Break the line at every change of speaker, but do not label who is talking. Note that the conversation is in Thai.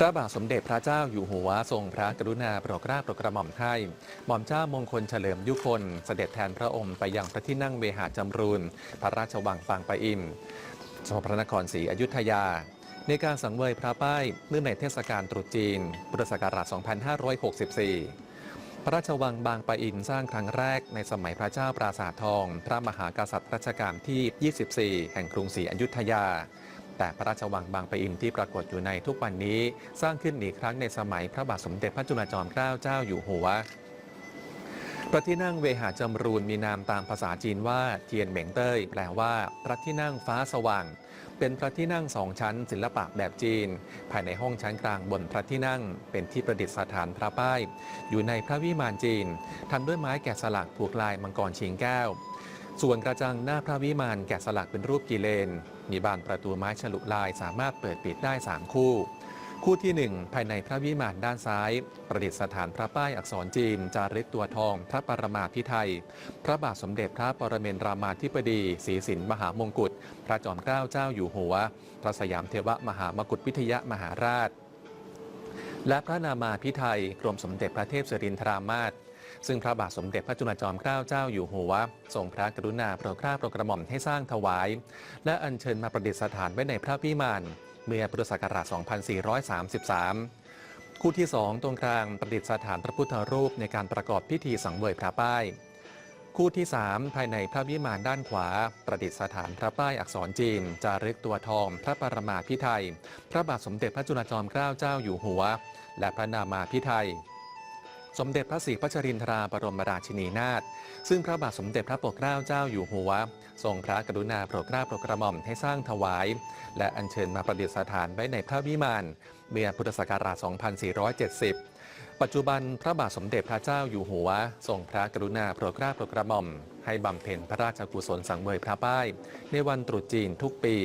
พระบาทสมเด็จพระเจ้าอยู่หัวทรงพระกรุณาโปรดเกล้าโปรดกระหม่อมให้หม่อมเจ้ามงคลเฉลิมยุคนเสด็จแทนพระองค์ไปยังพระที่นั่งเวหาจำรูนพระราชวังปางปะอินจังหวัดพระนครศรีอยุธยา ในการสังเวยพระป้ายเนื่องในเทศกาลตรุษจีน พุทธศักราช 2564พระราชวังบางปะอินสร้างครั้งแรกในสมัยพระเจ้าปราสาททอง พระมหากษัตริย์รัชกาลที่ 24 แห่งกรุงศรีอยุธยา แต่พระราชวังบางปะอินที่ปรากฏอยู่ในทุกวันนี้ สร้างขึ้นอีกครั้งในสมัยพระบาทสมเด็จพระจุลจอมเกล้าเจ้าอยู่หัวพระที่นั่งเวหาจำรูนมีนามตามภาษาจีนว่าเทียนเหม่งเต้ยแปลว่า พระที่นั่งฟ้าสว่าง เป็นพระที่นั่งสองชั้น ศิลปะแบบจีน ภายในห้องชั้นกลางบนพระที่นั่ง เป็นที่ประดิษฐานพระป้าย อยู่ในพระวิมานจีนทำด้วยไม้แกะสลักผูกลายมังกรชิงแก้ว ส่วนกระจังหน้าพระวิมานแกะสลักเป็นรูปกิเลน มีบานประตูไม้ฉลุลายสามารถเปิดปิดได้ 3 คู่ คู่ที่ 1 ภายในพระวิมานด้านซ้าย ประดิษฐานพระป้ายอักษรจีน จารึกตัวทอง พระปรมาภิไธยพระบาทสมเด็จพระปรเมนรามาธิบดีศรีสินมหามงกุฎพระจอมเกล้าเจ้าอยู่หัว พระสยามเทวมหามกุฏวิทยมหาราช และพระนามาพิไทยกรมสมเด็จพระเทพสรินทรามาศ ซึ่งพระบาทสมเด็จพระจุลจอมเกล้าเจ้าอยู่หัวทรงพระกรุณาโปรดเกล้าโปรดกระหม่อมให้สร้างถวาย และอัญเชิญมาประดิษฐานไว้ในพระวิมานเมื่อพุทธศักราช 2433 คู่ที่ 2 ตรงกลางประดิษฐานพระพุทธรูปในการประกอบพิธีสังเวยพระป้าย คู่ที่ 3 ภายในพระวิมานด้านขวา ประดิษฐานพระป้ายอักษรจีน จารึกตัวทอง พระปรมาภิไธยพระบาทสมเด็จพระจุลจอมเกล้าเจ้าอยู่หัว และพระนามาภิไธย สมเด็จพระศรีพัชรินทราบรมราชินีนาถซึ่งพระบาทสมเด็จพระปกเกล้าเจ้าอยู่หัว ทรงพระกรุณาโปรดเกล้าโปรดกระหม่อมให้สร้างถวาย และอัญเชิญมาประดิษฐานไว้ในพระวิมานเมื่อพุทธศักราช 2470 ปัจจุบันพระบาทสมเด็จพระเจ้าอยู่หัว ทรงพระกรุณาโปรดเกล้าโปรดกระหม่อม ให้บำเพ็ญพระราชกุศลสังเวยพระป้าย ในวันตรุษจีนทุกปี